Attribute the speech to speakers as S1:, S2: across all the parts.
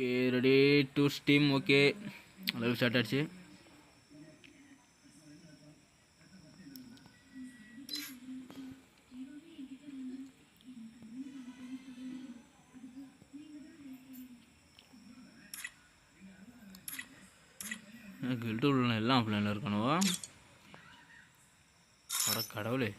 S1: Okay ready to stream okay. Live start ஆச்சு. Guild உள்ள எல்லாம் ஆஃப்லைனில் இருக்கணும் அட கடவுளே.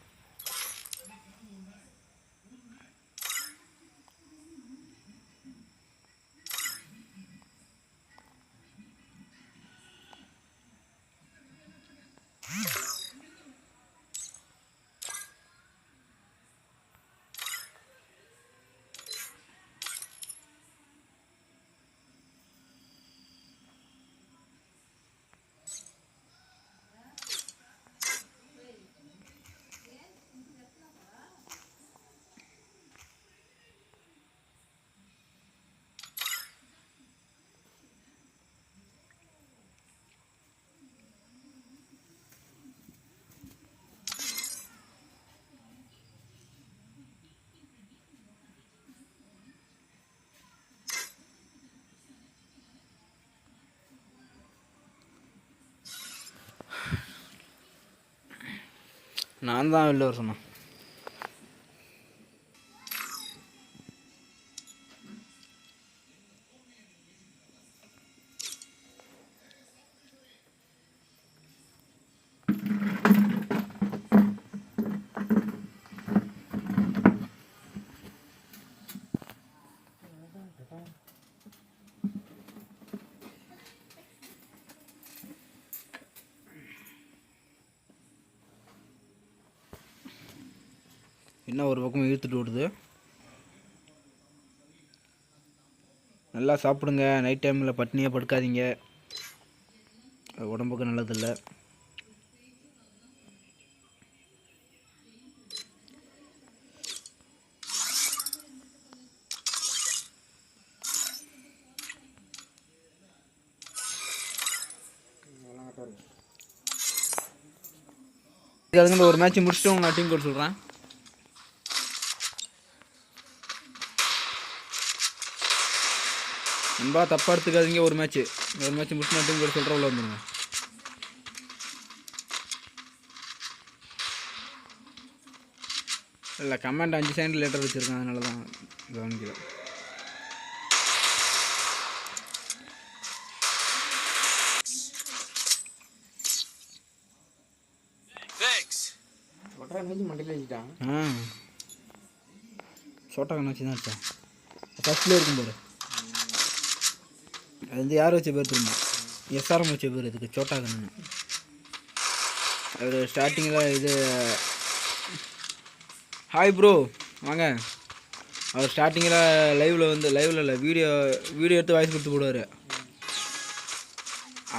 S1: நான் தான் வெளில வர சொன்னேன் என்ன எடுத்துகிட்டு பக்கம் நல்லா சாப்பிடுங்க. நைட் டைமில் பட்னியாக படுக்காதீங்க. அது உடம்புக்கு நல்லதில்லை. அதுங்க ஒரு மேட்ச் முடிச்சுட்டு உங்க டீம் கூட சொல்கிறேன் நண்பா தப்பாக எடுத்துக்காதீங்க ஒரு மேட்ச்சு ஒரு மேட்ச் முடிச்சு மட்டும் டீம் கோட் சொல்கிற உள்ள வந்துடுங்க இல்லை கமெண்ட் அஞ்சு செகண்ட் லெட்டர் வச்சுருக்கேன் அதனால தான் கவனிக்கல. ஆ. வச்சு தான் அடித்தேன் ஃபஸ்ட்டில் இருக்கும் பாரு அது வந்து யார் வச்ச பேர் தெரியுமா? எஸ்ஆர்எம் வச்ச பேர் இதுக்கு சோட்டா அவர் ஸ்டார்டிங்கில் இது ஹாய் ப்ரோ வாங்க. அவர் ஸ்டார்டிங்கில் லைவில் வந்து லைவில் இல்லை வீடியோ வீடியோ எடுத்து வாய்ஸ் கொடுத்து போடுவார்.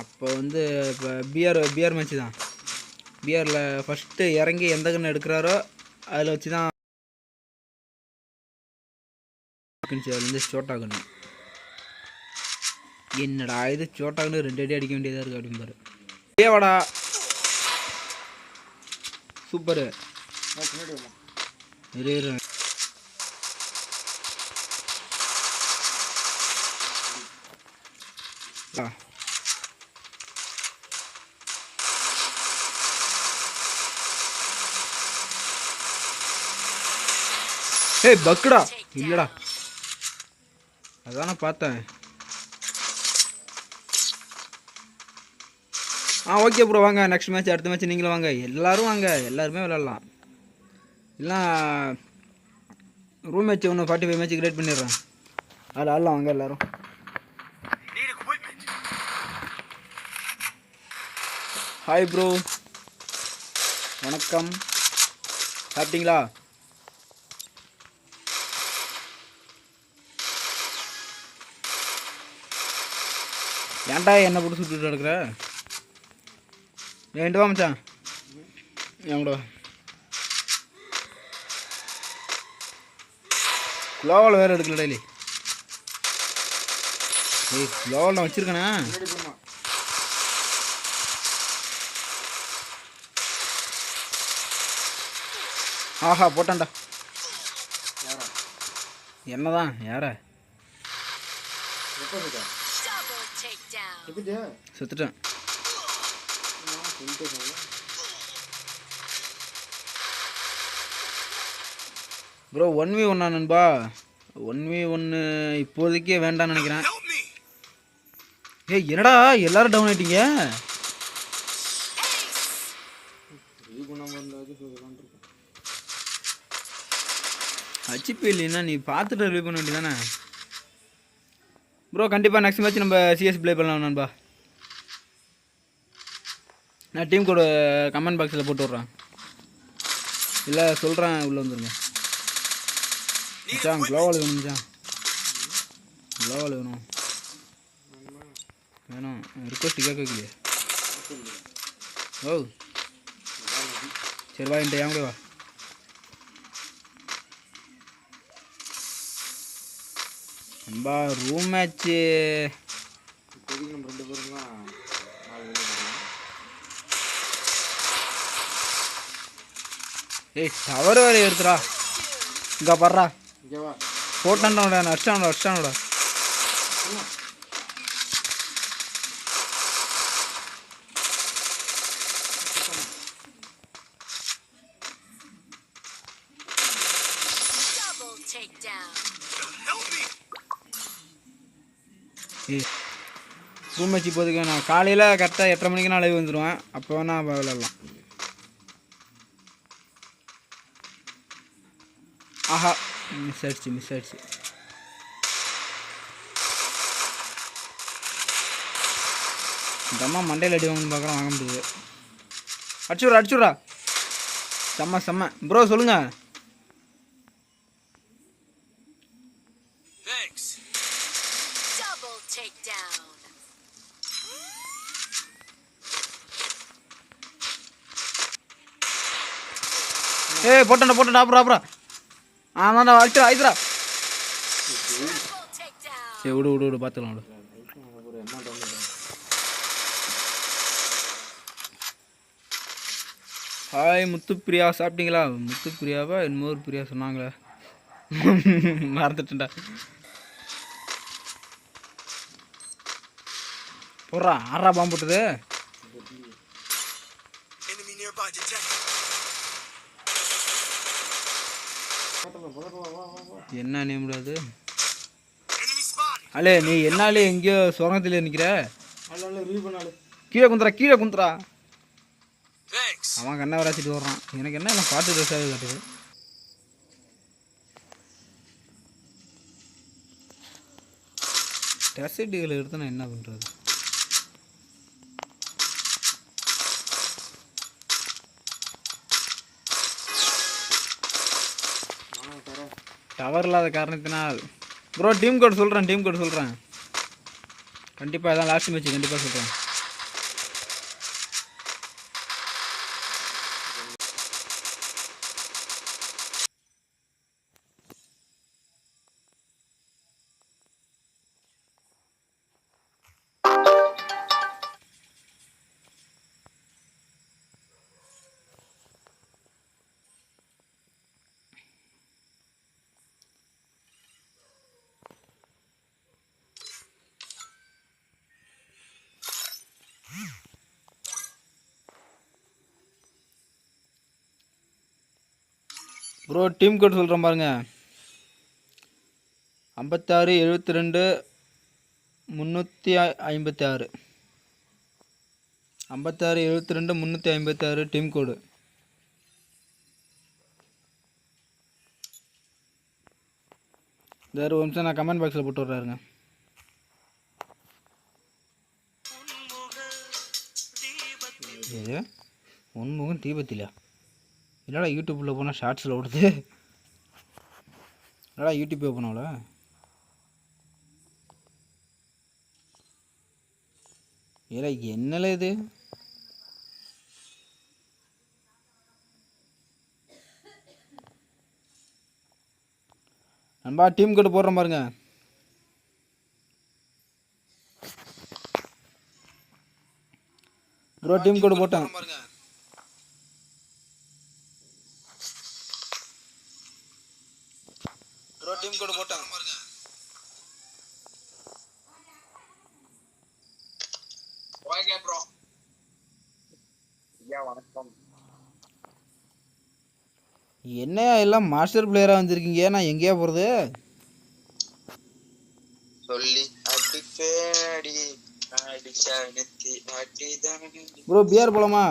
S1: அப்போ வந்து இப்போ பிஆர் பிஆர் மேட்ச் தான். பிஆரில் ஃபஸ்ட்டு இறங்கி எந்த கன்று எடுக்கிறாரோ அதில் வச்சு தான் அதுலேருந்து சோட்டா கன்று என்னடா இது? சோட்டாக்குன்னு ரெண்டு அடி அடிக்க வேண்டியதாக இருக்குது அப்படிம்பாரு ஏ சூப்பரு நிறைய ஆ ஏய் பக்குடா. இல்லடா. அதானே பார்த்தேன். ஆ ஓகே ப்ரோ வாங்க நெக்ஸ்ட் மேட்ச் அடுத்த மேட்ச் நீங்களும் வாங்க. எல்லாரும் வாங்க எல்லாருமே விளாட்லாம் இல்லை ரூம் மேட்ச் ஒன்று ஃபார்ட்டி ஃபைவ் மேட்ச் கிரியேட் பண்ணிடுறேன். அதில் ஆடலாம் வாங்க எல்லாரும். ஹாய் ப்ரோ வணக்கம். சாப்பிட்டீங்களா? ஏன்டா என்ன போட்டு சுட்டுட்டு நடக்கிற? ரெண்டு வா மச்சான் என் கூட வேறு எடுக்கல டெய்லி ஏய் குளோவில் நான் வச்சுருக்கேண்ணா ஆஹா போட்டான்டா என்னதான் யார செத்துட்டேன் ப்ரோ ஒன் வி ஒன்னா நண்பா? ஒன் வி ஒன்று இப்போதைக்கே வேண்டாம்னு நினைக்கிறேன். ஏய் என்னடா? எல்லாரும் டவுன் ஆயிட்டீங்க? ஹச்சிபி இல்லைன்னா நீ பார்த்துட்டு ரிவ்யூ பண்ண வேண்டியதானே ப்ரோ கண்டிப்பாக நெக்ஸ்ட் மேட்ச் நம்ம சிஎஸ் ப்ளே பண்ணலாம் நண்பா. நான் டீம் கூட கமெண்ட் பாக்ஸில் போட்டு விட்றேன். இல்லை சொல்கிறேன் உள்ளே வந்துருங்க. மச்சான் க்ளோவால் வேணும் மச்சான். க்ளோவால் வேணும். வேணும். ரிக்வஸ்ட் கேட்கலையே ஓ. சரி வா என்கிட்ட என் கூட வா. நண்பா ரூம் மேட்ச்சு
S2: ரெண்டு பேரும் தான் நாலு பேர் இருக்கோம்.
S1: ஏய் டவர் வேறு எடுத்துடா இங்கே படுறா போட்டான்டா அடிச்சானோட அடிச்சானோட. ரூம் மேட்ச் இப்போதைக்கு நான் காலையில் கரெக்டாக எட்டரை மணிக்கு நான் லைவ் வந்துடுவேன் அப்போ வேணா விளாட்லாம் ஆஹா மிஸ் ஆயிடுச்சு மிஸ் ஆயிடுச்சு இந்த அம்மா மண்டையில் அடி வாங்கன்னு பார்க்குறோம் வாங்க முடியுது. அடிச்சுடுறா அடிச்சுடுறா. செம்ம செம்ம. ப்ரோ சொல்லுங்க. ஏய் போட்டா போட்டா அப்புறம் அப்புறம் ஆமாடா அடிச்சுடா ஆயிடுறா சரி விடு விடு விடு பார்த்துக்கலாம் விடு. ஹாய் முத்துப்பிரியா சாப்பிட்டீங்களா? முத்துப்பிரியாவா இன்னொரு பிரியா சொன்னாங்களே. மறந்துட்டேன்டா. போடுறா ஆறா பாம்பு போட்டது. என்ன நீ முடியாது அலே நீ என்னாலே எங்கேயோ சுரங்கத்தில் நிற்கிற கீழே குந்துறா கீழே குந்துறா. அவன் கண்ணை வராச்சிட்டு வர்றான் எனக்கு என்ன எல்லாம் பாட்டு ட்ரெஸ்ஸாகவே காட்டுது? டெசர்ட்டுகளை எடுத்து நான் என்ன பண்ணுறது டவர் இல்லாத காரணத்தினால். ப்ரோ டீம் கோட் சொல்கிறேன் டீம் கோட் சொல்கிறேன் கண்டிப்பாக இதான் லாஸ்ட் மேட்ச் கண்டிப்பாக சொல்கிறேன் ப்ரோ டீம் கோட் சொல்கிறேன் பாருங்க. ஐம்பத்தாறு எழுபத்தி ரெண்டு முந்நூற்றி ஐம்பத்தி ஆறு ஐம்பத்தாறு எழுபத்தி ரெண்டு முந்நூற்றி ஐம்பத்தி ஆறு டீம் கோடு வேறு ஒரு நிமிஷம் நான் கமெண்ட் பாக்ஸில் போட்டு விட்றாருங்க உன்முகம் தீபத்திலா இல்லைடா யூடியூப்பில் போனால் ஷார்ட்ஸில் ஓடுது? இல்லைடா யூடியூப் ஓப்பன் ஏடா என்னல இது? நண்பா டீம் கோடு போடுறேன் பாருங்க. ப்ரோ டீம் கோடு போட்டேன். டீம் கோடு போட்டாங்க.
S3: ஓகே
S1: என்னையா எல்லாம் மாஸ்டர் பிளேயரா வந்திருக்கீங்க? நான் எங்கேயா போறது?
S3: சொல்லி அடி
S1: ப்ரோ பியர் போலாமா?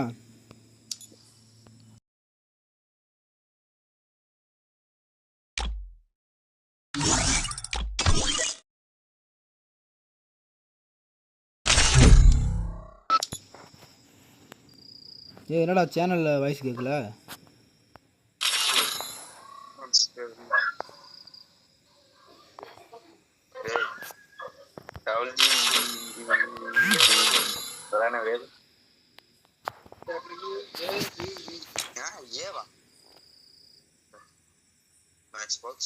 S1: ஏ என்னடா சேனலில் வாய்ஸ் கேட்கல
S3: Xbox.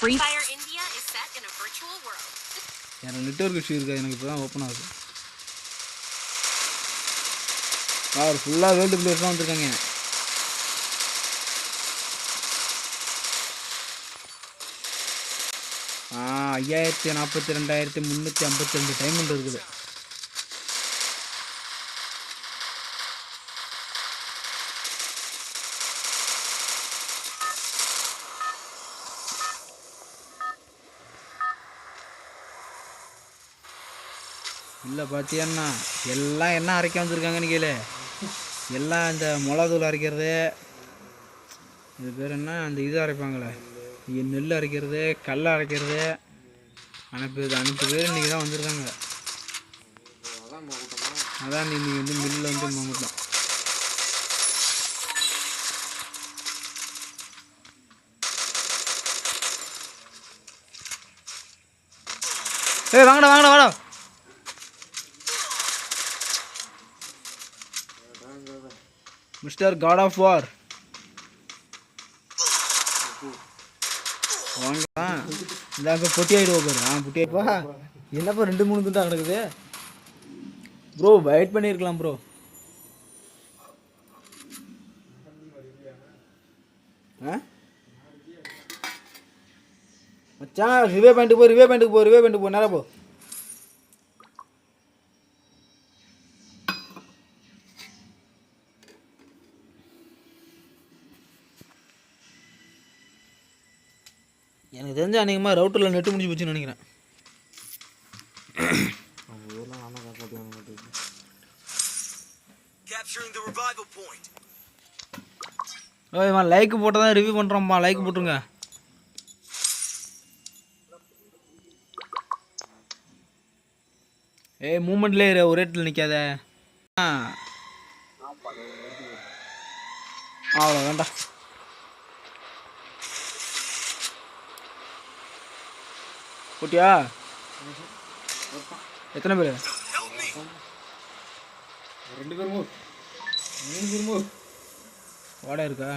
S4: Free. Fire India is set in a virtual world.
S1: எனக்கு நெட்ஒர்க் இஷ்யூ இருக்கா எனக்கு இப்போ தான் ஓப்பன் ஆகுது. ஆ ஃபுல்லாக வேர்ல்டு பிளேயர்ஸ் தான் வந்திருக்காங்க. ஆ ஐயாயிரத்தி நாற்பத்தி ரெண்டாயிரத்தி முந்நூற்றி ஐம்பத்தி ரெண்டு டைமண்ட் இருக்குது. பார்த்தியன்னா எல்லாம் என்ன அரைக்க வந்திருக்காங்கன்னு கேளு. எல்லாம் இந்த மிளகாத்தூள் அரைக்கிறது. இது பேர் என்ன? அந்த இது அரைப்பாங்களே. இங்க நெல் அரைக்கிறது கல் அரைக்கிறது. அனுப்பு அனுப்பு பேர் இன்றைக்கி தான் வந்திருக்காங்க.
S2: அதான்
S1: இன்றைக்கி இன்னைக்கு வந்து மில்லில் வந்து மங்கிட்டோம் ஏய் வாங்கடா வாங்கடா வாடா. மிஸ்டர் காட் ஆஃப் வார் இப்போ பொட்டி ஆகிடுவோம் பாரு. ஆ பொட்டி ஆயிடுவா என்னப்பா ரெண்டு மூணு துண்டா கிடக்குது? ப்ரோ வெயிட் பண்ணியிருக்கலாம் ப்ரோ ஆ? மச்சான் ரிவே பாயிண்ட்டுக்கு போ ரிவே பாயிண்ட்டுக்கு போ ரிவே பாயிண்ட்டுக்கு போ. நேரா போ. எனக்கு தெரிஞ்ச அநேகமாக ரவுட்டரில் நெட்டு முடிஞ்சு போச்சுன்னு நினைக்கிறேன்.
S2: அவங்க ஊர்லாம் நல்லா காப்பாற்றி வாங்க மாட்டேங்குது
S5: Capturing the revival point.
S1: ஓய் இவன் லைக் போட்டால் தான் ரிவ்யூ பண்ணுறோம்ப்பா லைக் போட்டுருங்க. ஏய் மூமெண்ட்லேயே இரு ஒரே இடத்துல நிற்காத ஆ. அவ்வளோ வேண்டாம் குட்டியா எத்தனை பேர்?
S2: ரெண்டு பேருமோ மூணு பேருமோ
S1: வாடகை இருக்கா?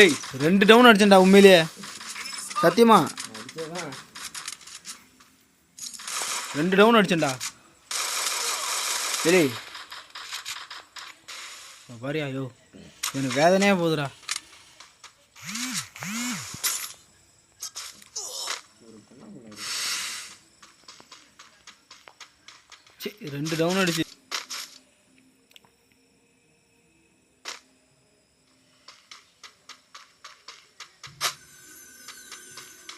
S1: ஏய் ரெண்டு டவுன் அடிச்சேன்டா உண்மையிலேயே. சத்தியமா? ரெண்டு டவுன் அடிச்சேன்டா. சரி பாரியா ஐயோ எனக்கு வேதனையாக போகுதுடா சீ, ரெண்டு டவுன் அடிச்சு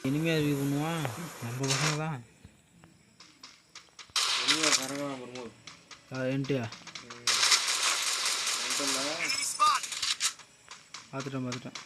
S1: இனிமையாக பண்ணுவான் நம்ம பசங்க தான் என்ட்டியா. பார்த்துட்டேன் பார்த்துட்டேன்.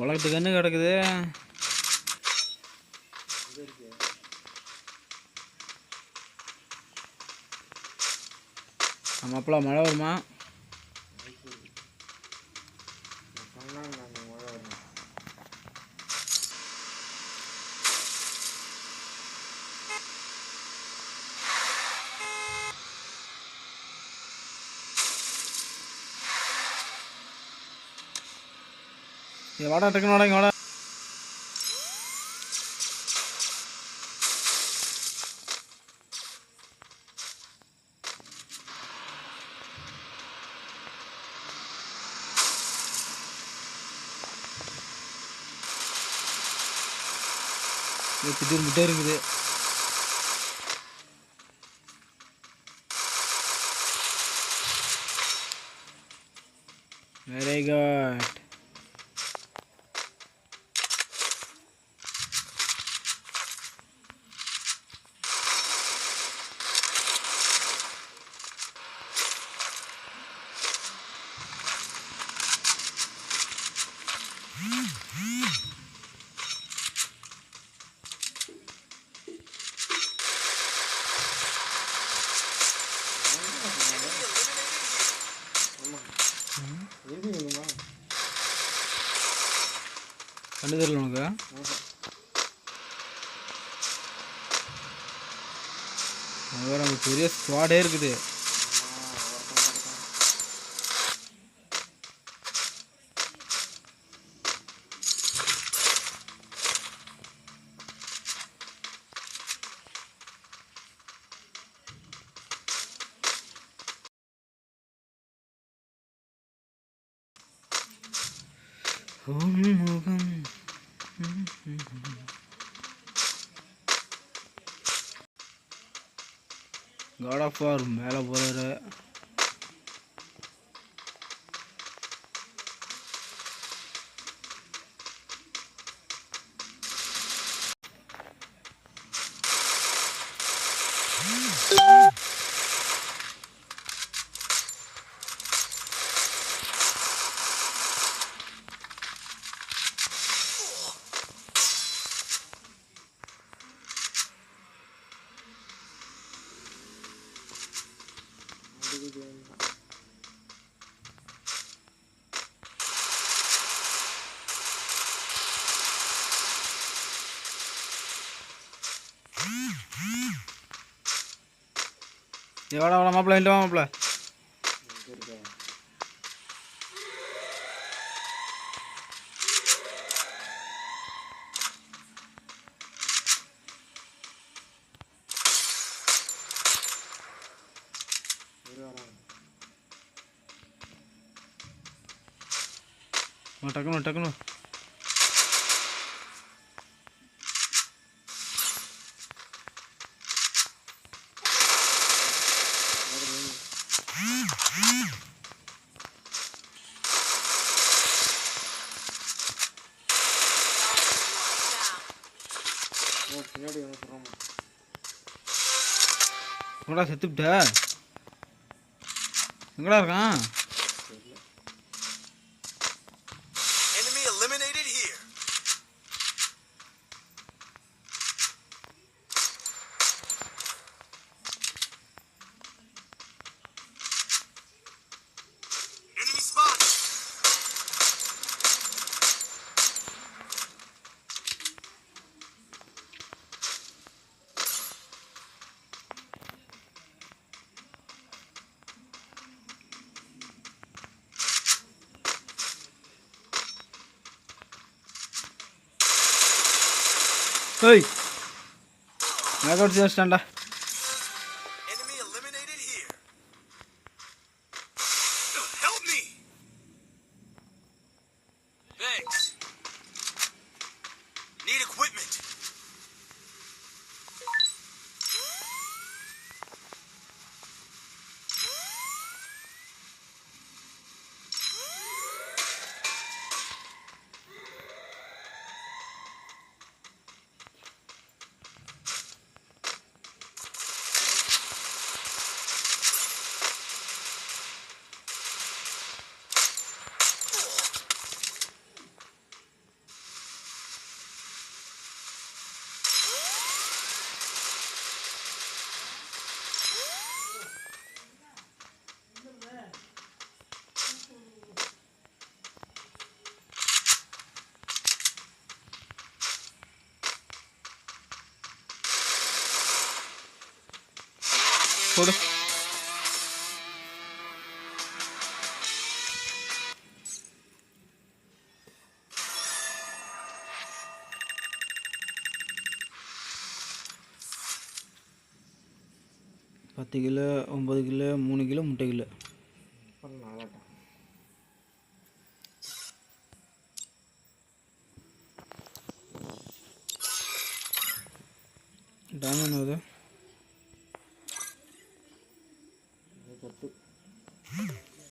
S1: உலகத்துக்கு கண்ணு கிடக்குது?
S2: நம்ம இருக்கு
S1: மழை வருமா? இது வாடா டக்குன்னு வாடா இங்கே வாடா. திடீர் முட்டே இருக்குது வெரி குட்
S2: எங்கே வேணுமா
S1: கண்டு தெரியல உனக்கு? அது வேற பெரிய ஸ்குவாடே இருக்குது. முகம் காட் ஆஃப் வார் மேலே போகிறாரு ஏ வாடா வாடா மாப்பிள்ள இல்லை மாப்பிள்ள
S2: எங்கே
S1: டக்குனு டக்குனு.
S2: பின்னாடி
S1: எங்கடா செத்துப்பிட்ட? எங்கடா இருக்கான்?
S5: ఏయ్ మేకౌట్ చేస్తా
S1: போடு. பத்து கிலோ ஒம்பது கிலோ மூணு கிலோ முட்டை கிலோ.